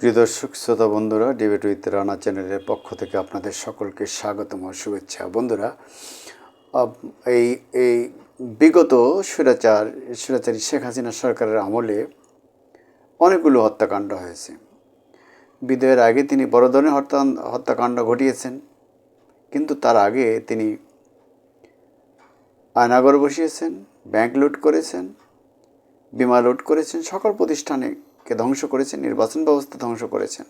প্রিয় দর্শক, শ্রোতা বন্ধুরা ডিবেট উইথ রানা চ্যানেলের পক্ষ থেকে আপনাদের সকলকে স্বাগতম ও শুভেচ্ছা। বন্ধুরা এই এই বিগত স্বৈরাচার, স্বৈরাচারী শেখ হাসিনা সরকারের আমলে অনেকগুলো হত্যাকাণ্ড হয়েছে। বিদায়ের আগে তিনি বড় ধরনের হত্যা, হত্যাকাণ্ড ঘটিয়েছেন, কিন্তু তার আগে তিনি আয়নাগর বসিয়েছেন, ব্যাংক লুট করেছেন, বিমা লুট করেছেন, সকল প্রতিষ্ঠানকে ধ্বংস করেছেন, নির্বাচন ব্যবস্থা ধ্বংস করেছেন।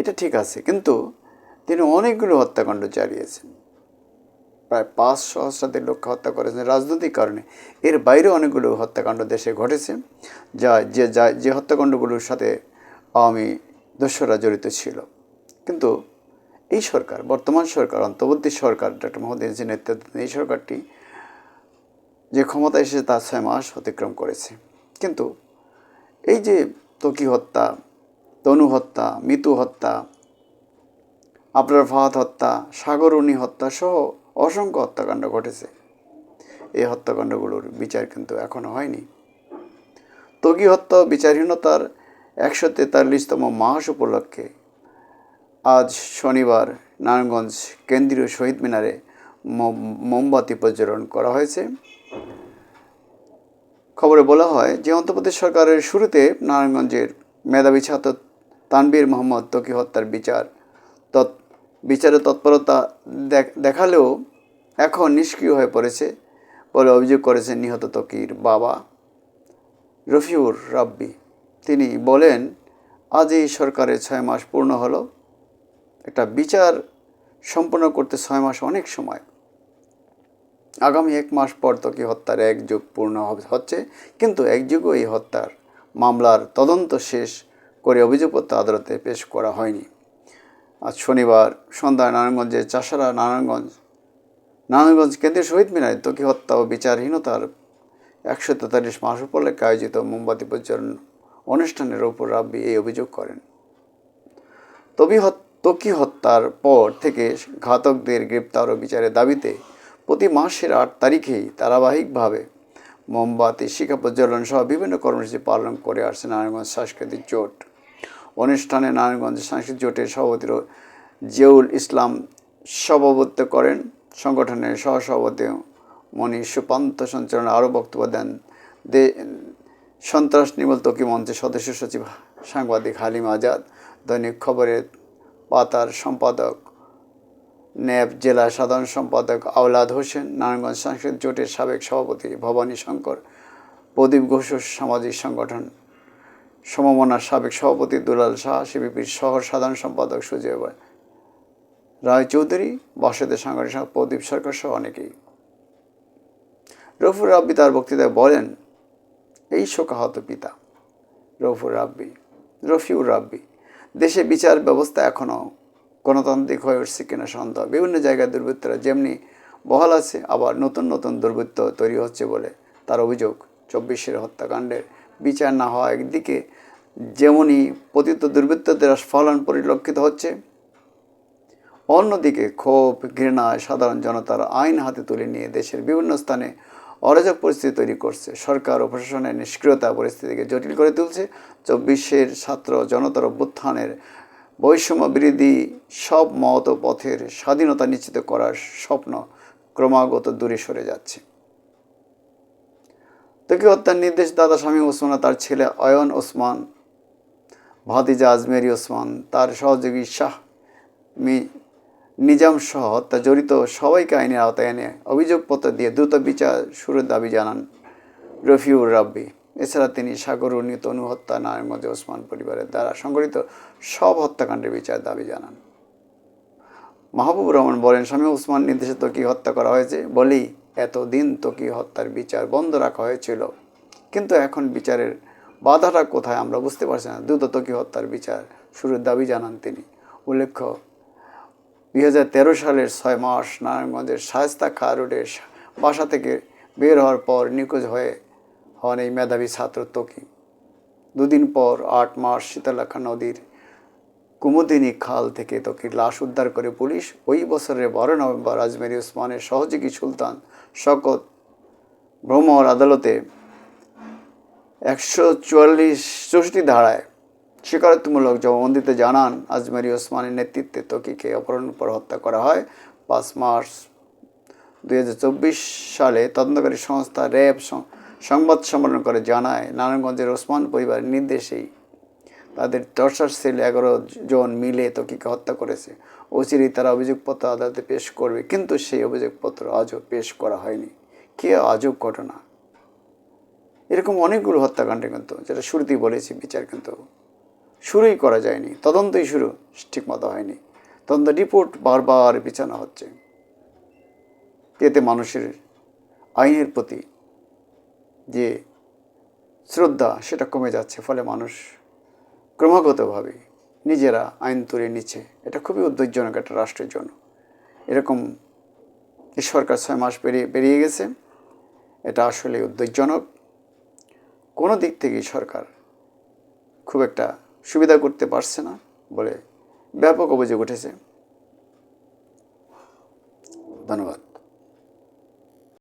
এটা ঠিক আছে, কিন্তু তিনি অনেকগুলো হত্যাকাণ্ড চালিয়েছেন প্রায় পাঁচ সহস্রাধিক লোককে হত্যা করেছেন রাজনৈতিক কারণে। এর বাইরে অনেকগুলো হত্যাকাণ্ড দেশে ঘটেছে, যা যে যা, যে হত্যাকাণ্ডগুলোর সাথে আওয়ামী দস্যুরা জড়িত ছিল। কিন্তু এই সরকার, বর্তমান সরকার, অন্তর্বর্তী সরকার, ডক্টর মোহাম্মদ ইউনুসের নেতৃত্বে এই সরকারটি যে ক্ষমতা এসেছে তার ছয় মাস অতিক্রম করেছে। কিন্তু এই যে তকি হত্যা, তনু হত্যা, মিতু হত্যা, আপনার ফাহাদ হত্যা সাগরণী হত্যা সহ অসংখ্য হত্যাকাণ্ড ঘটেছে। এই হত্যাকাণ্ডগুলোর বিচার কিন্তু এখনও হয়নি। তগি হত্যা বিচারহীনতার একশো তেতাল্লিশতম মাস উপলক্ষে আজ শনিবার নারায়ণগঞ্জ কেন্দ্রীয় শহীদ মিনারে মোমবাতি প্রজ্বলন করা হয়েছে। খবরে বলা হয় যে অন্ধ্রপ্রদেশ সরকারের শুরুতে নারায়ণগঞ্জের মেধাবী ছাত্র তানবীর মোহাম্মদ তকি হত্যার বিচার তৎ বিচারে তৎপরতা দেখ- দেখালেও এখন নিষ্ক্রিয় হয়ে পড়েছে বলে অভিযোগ করেছেন নিহত তকির বাবা রফিউর রাব্বি। তিনি বলেন আজ এই সরকারের ছয় মাস পূর্ণ হলো। একটা বিচার সম্পন্ন করতে ছয় মাস অনেক সময়। আগামী এক মাস পর তকি হত্যার এক যুগ পূর্ণ হচ্ছে, কিন্তু এক যুগও এই হত্যার মামলার তদন্ত শেষ করে অভিযোগপত্র আদালতে পেশ করা হয়নি। আজ শনিবার সন্ধ্যায় নারায়ণগঞ্জের চাষারা নারায়ণগঞ্জ নারায়ণগঞ্জ কেন্দ্রীয় শহীদ মিনারে তকি হত্যা ও বিচারহীনতার একশো তেতাল্লিশ মাস উপলক্ষে আয়োজিত মোমবাতি প্রজ্বলন অনুষ্ঠানের ওপর রাব্বি এই অভিযোগ করেন। তবি তকি হত্যার পর থেকে ঘাতকদের গ্রেপ্তার ও বিচারের দাবিতে প্রতি মাসের আট তারিখেই ধারাবাহিকভাবে মোমবাতি শিখা প্রজ্বলন সহ বিভিন্ন কর্মসূচি পালন করে আসছে নারায়ণগঞ্জ সাংস্কৃতিক জোট। অনুষ্ঠানে নারায়ণগঞ্জ সাংস্কৃতিক জোটের সভাপতি জিয়াউল ইসলাম সভাপতিত্ব করেন। সংগঠনের সহসভাপতি মণি সুপান্ত সঞ্চালনে আরও বক্তব্য দেন। দে সন্ত্রাস নির্মূল তকি মঞ্চের সদস্য সচিব সাংবাদিক হালিম আজাদ। দৈনিক খবরের পাতার সম্পাদক ন্যাব জেলা সাধারণ সম্পাদক আওলাদ হোসেন, নারায়ণগঞ্জ সাংস্কৃতিক জোটের সাবেক সভাপতি ভবানী শঙ্কর, প্রদীপ ঘোষ সামাজিক সংগঠন। সমমনার সাবেক সভাপতি দুলাল শাহ, সিপিপির শহর সাধারণ সম্পাদক সুজয় রায় চৌধুরী বাসুদেব সাংগঠনিক প্রদীপ সরকার সহ অনেকেই। রফুর রাব্বি তার বক্তৃতায় বলেন, এই শোকাহত পিতা রফুর রাব্বি রফিউর রাব্বি, দেশে বিচার ব্যবস্থা এখনও গণতান্ত্রিক হয়ে উঠছে কিনা সন্দেহ। বিভিন্ন জায়গায় দুর্বৃত্তরা যেমনি বহাল আছে, আবার নতুন নতুন দুর্বৃত্ত তৈরি হচ্ছে বলে তার অভিযোগ। চব্বিশের হত্যাকাণ্ডের বিচার না হওয়া একদিকে যেমনই পতিত দুর্বৃত্তদের ফলন পরিলক্ষিত হচ্ছে, অন্যদিকে ক্ষোভ, ঘৃণায় সাধারণ জনতার আইন হাতে তুলে নিয়ে দেশের বিভিন্ন স্থানে অরাজক পরিস্থিতি তৈরি করছে। সরকার ও প্রশাসনের নিষ্ক্রিয়তা পরিস্থিতিকে জটিল করে তুলছে। চব্বিশের ছাত্র জনতার অভ্যুত্থানের বৈষম্য বিরোধী সব মত পথের স্বাধীনতা নিশ্চিত করার স্বপ্ন ক্রমাগত দূরে সরে যাচ্ছে। তকি হত্যার নির্দেশ দাদা স্বামী ওসমান তার ছেলে অয়ন ওসমান, ভাতিজা আজমেরি ওসমান, তার সহযোগী শাহ মি নিজাম সহ হত্যা জড়িত সবাইকে আইনের আওতায় এনে অভিযোগপত্র দিয়ে দ্রুত বিচার শুরুর দাবি জানান রফিউর রাব্বি। এছাড়া তিনি সাগরণী তনু হত্যা নারায়ণগঞ্জ ওসমান পরিবারের দ্বারা সংগঠিত সব হত্যাকাণ্ডের বিচার দাবি জানান। মাহবুব রহমান বলেন, স্বামী ওসমান নির্দেশে তকি হত্যা করা হয়েছে? বলেই, এতদিন তকি হত্যার বিচার বন্ধ রাখা হয়েছিল। কিন্তু এখন বিচারের বাধাটা কোথায় আমরা বুঝতে পারছি না। দ্রুত তকি হত্যার বিচার শুরুর দাবি জানান তিনি। উল্লেখ্য, দুই তেরো সালের ছয় মাস নারায়ণগঞ্জের শায়স্তা খা রোডের বাসা থেকে বের হওয়ার পর নিখোঁজ হয়ে হন এই মেধাবী ছাত্র তকি দুদিন পর আট মাস শীতলাখা নদীর কুমুদিনী খাল থেকে তকির লাশ উদ্ধার করে পুলিশ। ওই বছরের বারো নভেম্বর আজমেরি ওসমানের সহযোগী সুলতান শকত ভ্রমর আদালতে একশো চুয়াল্লিশ চৌষট্টি ধারায় স্বীকারোক্তিমূলক জবানবন্দিতে জানান, আজমেরি ওসমানের নেতৃত্বে তকিকে অপহরণ পর হত্যা করা হয়। পাঁচ মার্চ দুই হাজার চব্বিশ সালে তদন্তকারী সংস্থা র্যাব সংবাদ সম্মেলন করে জানায়, নারায়ণগঞ্জের ওসমান পরিবারের নির্দেশেই। তাদের টর্চার সেল এগারো জন মিলে তকিকে হত্যা করেছে। অচিরেই তারা অভিযোগপত্র আদালতে পেশ করবে, কিন্তু সেই অভিযোগপত্র আজও পেশ করা হয়নি। কে আজব ঘটনা? এরকম অনেকগুলো হত্যাকাণ্ডে কিন্তু, যেটা শুরুতেই বলেছি, বিচার কিন্তু শুরুই করা যায়নি। তদন্তই শুরু, ঠিকমতো হয়নি। তদন্ত রিপোর্ট বারবার বিছানা হচ্ছে। এতে মানুষের আইনের প্রতি যে শ্রদ্ধা, সেটা কমে যাচ্ছে, ফলে মানুষ ক্রমাগতভাবে নিজেরা আইন তুলে নিচ্ছে। এটা খুবই উদ্বেগজনক একটা রাষ্ট্রের জন্য। এরকম এই সরকার ছয় মাস পেরিয়ে পেরিয়ে গেছে। এটা আসলে উদ্বেগজনক। কোনো দিক থেকেই সরকার খুব একটা সুবিধা করতে পারছে না বলে ব্যাপক অভিযোগ উঠেছে। ধন্যবাদ।